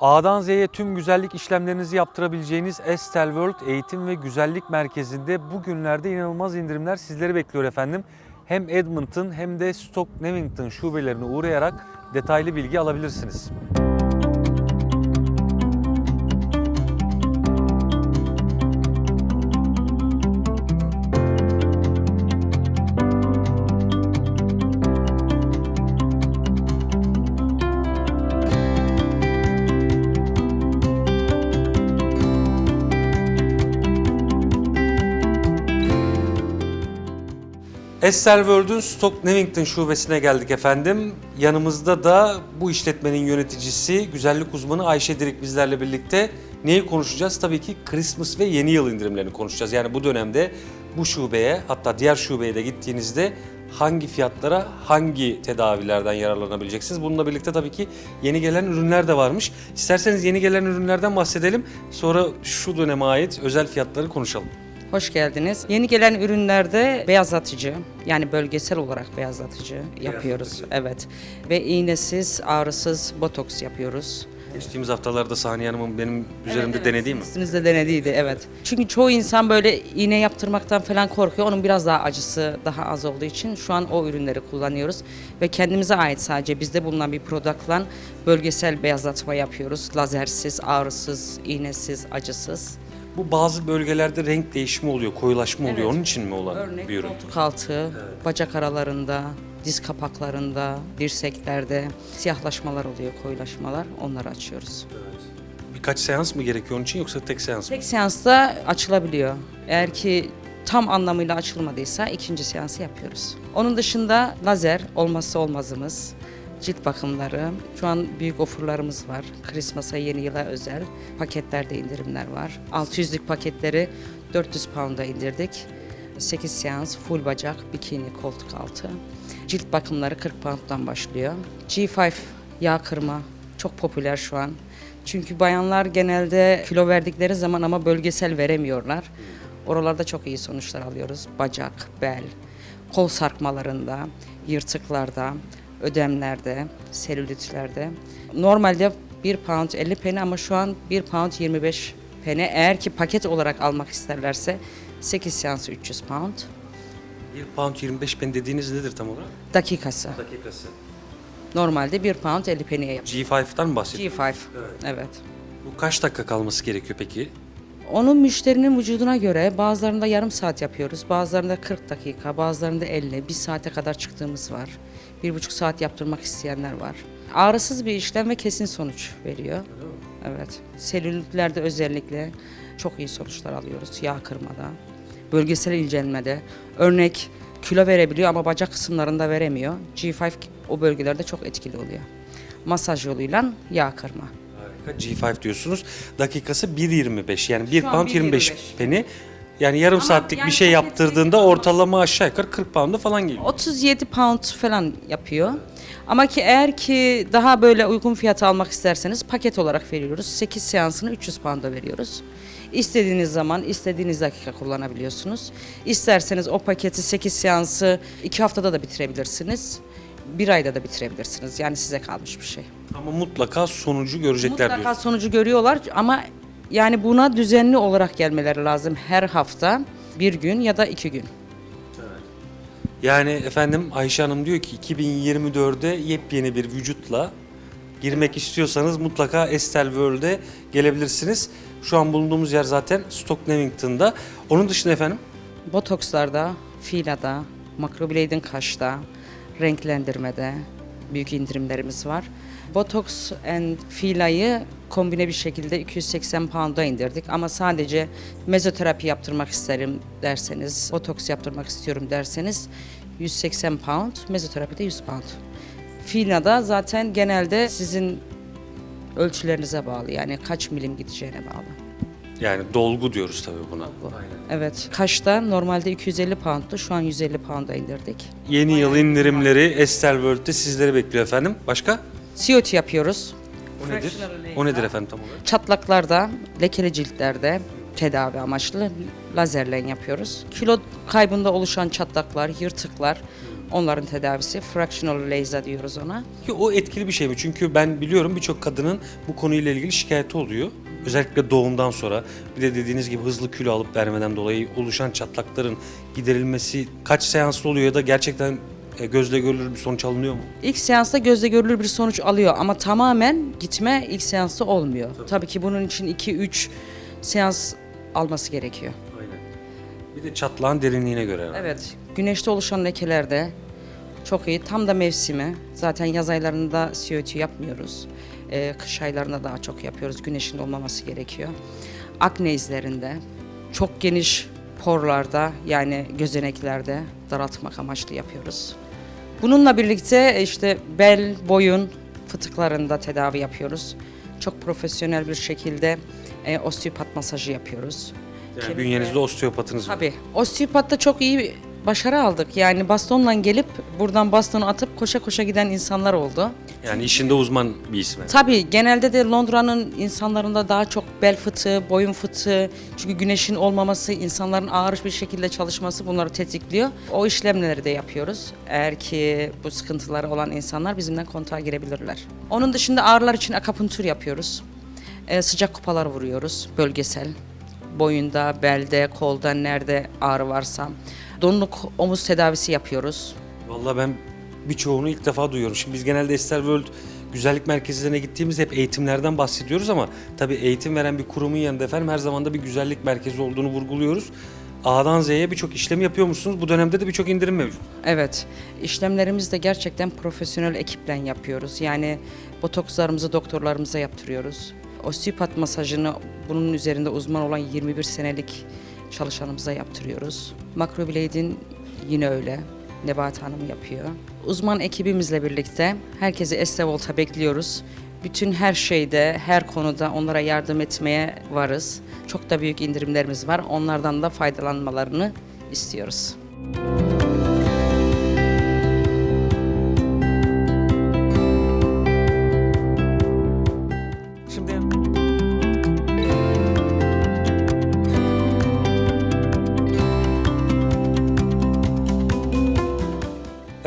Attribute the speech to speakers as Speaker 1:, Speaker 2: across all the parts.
Speaker 1: A'dan Z'ye tüm güzellik işlemlerinizi yaptırabileceğiniz Estel World Eğitim ve Güzellik Merkezi'nde bugünlerde inanılmaz indirimler sizleri bekliyor efendim. Hem Edmonton hem de Stoke Newington şubelerine uğrayarak detaylı bilgi alabilirsiniz. Estel World'ün Stoke Newington şubesine geldik efendim. Yanımızda da bu işletmenin yöneticisi, güzellik uzmanı Ayşe Dirik bizlerle birlikte. Neyi konuşacağız? Tabii ki Christmas ve yeni yıl indirimlerini konuşacağız. Yani bu dönemde bu şubeye hatta diğer şubeye de gittiğinizde hangi fiyatlara hangi tedavilerden yararlanabileceksiniz? Bununla birlikte tabii ki yeni gelen ürünler de varmış. İsterseniz yeni gelen ürünlerden bahsedelim. Sonra şu döneme ait özel fiyatları konuşalım.
Speaker 2: Hoş geldiniz. Yeni gelen ürünlerde beyazlatıcı yani bölgesel olarak beyazlatıcı yapıyoruz. Evet. Ve iğnesiz, ağrısız botoks yapıyoruz.
Speaker 1: Geçtiğimiz haftalarda Saniye Hanım'ın benim üzerimde denediği mi?
Speaker 2: Üstünüzde denediydi evet. Çünkü çoğu insan böyle iğne yaptırmaktan falan korkuyor. Onun biraz daha acısı daha az olduğu için şu an o ürünleri kullanıyoruz. Ve kendimize ait sadece bizde bulunan bir productla bölgesel beyazlatma yapıyoruz. Lazersiz, ağrısız, iğnesiz, acısız.
Speaker 1: Bu bazı bölgelerde renk değişimi oluyor, koyulaşma oluyor.
Speaker 2: Evet.
Speaker 1: Onun için mi olan
Speaker 2: Örnek
Speaker 1: bir ürün?
Speaker 2: koltuk altı, bacak aralarında, diz kapaklarında, dirseklerde siyahlaşmalar oluyor, koyulaşmalar. Onları açıyoruz.
Speaker 1: Birkaç seans mı gerekiyor onun için yoksa tek seans mı?
Speaker 2: Tek seansta açılabiliyor. Eğer ki tam anlamıyla açılmadıysa ikinci seansı yapıyoruz. Onun dışında lazer olmazsa olmazımız. Cilt bakımları. Şu an büyük ofurlarımız var. Christmas'a yeni yıla özel. Paketlerde indirimler var. 600'lük paketleri 400 pound'a indirdik. 8 seans, full bacak, bikini, koltuk altı. Cilt bakımları 40 pound'dan başlıyor. G5 yağ kırma çok popüler şu an. Çünkü bayanlar genelde kilo verdikleri zaman ama bölgesel veremiyorlar. Oralarda çok iyi sonuçlar alıyoruz. Bacak, bel, kol sarkmalarında, yırtıklarda, ödemlerde, selülitlerde. Normalde 1 pound 50 peni ama şu an 1 pound 25 peni. Eğer ki paket olarak almak isterlerse 8 seansı 300 pound.
Speaker 1: 1 pound 25 pen dediğiniz nedir tam olarak?
Speaker 2: Dakikası.
Speaker 1: Dakikası.
Speaker 2: Normalde 1 pound 50 peniye yapıyor.
Speaker 1: G5'tan mı bahsediyorsunuz?
Speaker 2: G5. Evet.
Speaker 1: Bu kaç dakika kalması gerekiyor peki?
Speaker 2: Onun müşterinin vücuduna göre bazılarında yarım saat yapıyoruz, bazılarında 40 dakika, bazılarında 50, bir saate kadar çıktığımız var. Bir buçuk saat yaptırmak isteyenler var. Ağrısız bir işlem ve kesin sonuç veriyor. Evet. Selülitlerde özellikle çok iyi sonuçlar alıyoruz. Yağ kırmada, bölgesel incelmede. Örnek kilo verebiliyor ama bacak kısımlarında veremiyor. G5 o bölgelerde çok etkili oluyor. Masaj yoluyla yağ kırma.
Speaker 1: Harika. G5 diyorsunuz. Dakikası 1.25 yani 1
Speaker 2: Şu an
Speaker 1: pound 25
Speaker 2: 1.25.
Speaker 1: peni. Yani yarım
Speaker 2: Ama
Speaker 1: saatlik
Speaker 2: yani
Speaker 1: bir şey
Speaker 2: paket
Speaker 1: yaptırdığında ortalama aşağı yukarı 40 pound'a falan geliyor.
Speaker 2: 37 pound falan yapıyor. Ama ki eğer ki daha böyle uygun fiyata almak isterseniz paket olarak veriyoruz. 8 seansını 300 pound'a veriyoruz. İstediğiniz zaman, istediğiniz dakika kullanabiliyorsunuz. İsterseniz o paketi 8 seansı 2 haftada da bitirebilirsiniz. Bir ayda da bitirebilirsiniz. Yani size kalmış bir şey.
Speaker 1: Ama mutlaka sonucu görecekler
Speaker 2: Mutlaka
Speaker 1: diyorsunuz.
Speaker 2: sonucu görüyorlar ama yani buna düzenli olarak gelmeleri lazım. Her hafta bir gün ya da iki gün.
Speaker 1: Yani efendim Ayşe Hanım diyor ki 2024'de yepyeni bir vücutla girmek istiyorsanız mutlaka Estel World'e gelebilirsiniz. Şu an bulunduğumuz yer zaten Stoke. Onun dışında efendim
Speaker 2: Botokslarda, filada, makroblading kaşta, renklendirmede büyük indirimlerimiz var. Botoks and filayı kombine bir şekilde 280 pound'a indirdik ama sadece mezoterapi yaptırmak isterim derseniz, botoks yaptırmak istiyorum derseniz 180 pound, mezoterapi de 100 pound. Filada zaten genelde sizin ölçülerinize bağlı yani kaç milim gideceğine bağlı.
Speaker 1: Yani dolgu diyoruz tabii buna.
Speaker 2: Bu. Evet. Kaşta normalde 250 pound'tu. Şu an 150 pound'a indirdik.
Speaker 1: Yeni yıl indirimleri Estel World'de sizleri bekliyor efendim. Başka?
Speaker 2: COT yapıyoruz.
Speaker 1: O nedir? O nedir efendim tam olarak?
Speaker 2: Çatlaklarda, lekeli ciltlerde tedavi amaçlı lazerle yapıyoruz. Kilo kaybında oluşan çatlaklar, yırtıklar Onların tedavisi fractional laser diyoruz ona.
Speaker 1: Ki o etkili bir şey mi? Çünkü ben biliyorum birçok kadının bu konuyla ilgili şikayeti oluyor. Özellikle doğumdan sonra bir de dediğiniz gibi hızlı kilo alıp vermeden dolayı oluşan çatlakların giderilmesi kaç seanslı oluyor ya da gerçekten e, gözle görülür bir sonuç alınıyor mu?
Speaker 2: İlk seansta gözle görülür bir sonuç alıyor ama tamamen gitme ilk seansta olmuyor. Tabii, ki bunun için 2-3 seans alması gerekiyor.
Speaker 1: Aynen. Bir de çatlağın derinliğine göre. herhalde.
Speaker 2: Evet, güneşte oluşan lekelerde çok iyi. Tam da mevsimi. Zaten yaz aylarında CO2 yapmıyoruz. Ee, kış aylarında daha çok yapıyoruz. Güneşin olmaması gerekiyor. Akne izlerinde, çok geniş porlarda yani gözeneklerde daraltmak amaçlı yapıyoruz. Bununla birlikte işte bel, boyun fıtıklarında tedavi yapıyoruz. Çok profesyonel bir şekilde e, osteopat masajı yapıyoruz.
Speaker 1: Yani bünyenizde osteopatınız var.
Speaker 2: Tabii. Osteopatta çok iyi başarı aldık. Yani bastonla gelip buradan bastonu atıp koşa koşa giden insanlar oldu.
Speaker 1: Yani işinde uzman bir ismi.
Speaker 2: Tabii genelde de Londra'nın insanlarında daha çok bel fıtığı, boyun fıtığı, çünkü güneşin olmaması, insanların ağır bir şekilde çalışması bunları tetikliyor. O işlemleri de yapıyoruz. Eğer ki bu sıkıntıları olan insanlar bizimle kontağa girebilirler. Onun dışında ağrılar için akupunktur yapıyoruz. Ee, sıcak kupalar vuruyoruz, bölgesel. Boyunda, belde, kolda nerede ağrı varsa. Donluk omuz tedavisi yapıyoruz.
Speaker 1: Vallahi ben birçoğunu ilk defa duyuyorum. Şimdi biz genelde Ester World güzellik merkezlerine gittiğimizde hep eğitimlerden bahsediyoruz ama tabii eğitim veren bir kurumun yanında efendim her zaman da bir güzellik merkezi olduğunu vurguluyoruz. A'dan Z'ye birçok işlem yapıyor musunuz? Bu dönemde de birçok indirim mevcut.
Speaker 2: Evet, işlemlerimizi de gerçekten profesyonel ekiple yapıyoruz. Yani botokslarımızı doktorlarımıza yaptırıyoruz. Osteopat masajını bunun üzerinde uzman olan 21 senelik çalışanımıza yaptırıyoruz. Macroblade'in yine öyle. Nebahat Hanım yapıyor. Uzman ekibimizle birlikte herkesi Estevolt'a bekliyoruz. Bütün her şeyde, her konuda onlara yardım etmeye varız. Çok da büyük indirimlerimiz var. Onlardan da faydalanmalarını istiyoruz.
Speaker 1: Şimdi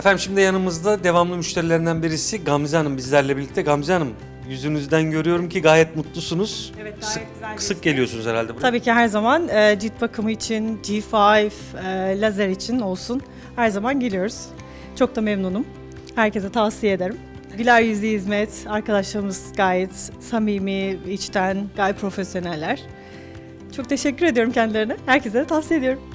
Speaker 1: Efendim şimdi yanımızda devamlı müşterilerinden birisi Gamze Hanım bizlerle birlikte. Gamze Hanım yüzünüzden görüyorum ki gayet mutlusunuz.
Speaker 3: Evet, gayet
Speaker 1: sık,
Speaker 3: güzel
Speaker 1: sık geliyorsunuz herhalde buraya.
Speaker 3: Tabii ki her zaman e, cilt bakımı için, G5, e, lazer için olsun her zaman geliyoruz. Çok da memnunum. Herkese tavsiye ederim. Güler yüzlü hizmet, arkadaşlarımız gayet samimi, içten, gayet profesyoneller. Çok teşekkür ediyorum kendilerine. Herkese de tavsiye ediyorum.